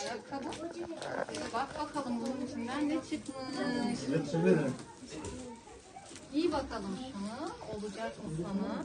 Ayakkabı. Bak bakalım bunun içinden ne çıkmış. İyi bakalım şunu. Olacak mı sana?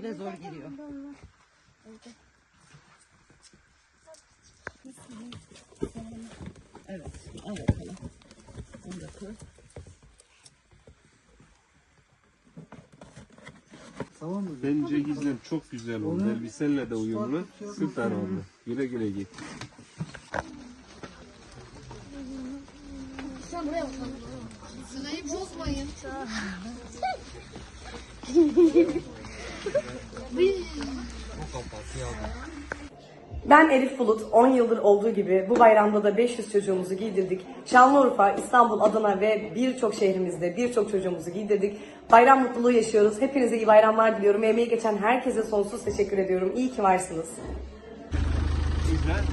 Bile zor giriyor. Evet. Al bakalım. Bunu da koy. Tamam mı? Bence Gizem çok güzel oldu. Elbisenle de uyumlu. Süper oldu. Güle güle git. Sırayı bozmayın. Ben Elif Bulut, 10 yıldır olduğu gibi bu bayramda da 500 çocuğumuzu giydirdik. Şanlıurfa, İstanbul, Adana ve birçok şehrimizde birçok çocuğumuzu giydirdik. Bayram mutluluğu yaşıyoruz. Hepinize iyi bayramlar diliyorum. Emeği geçen herkese sonsuz teşekkür ediyorum. İyi ki varsınız. Güzel.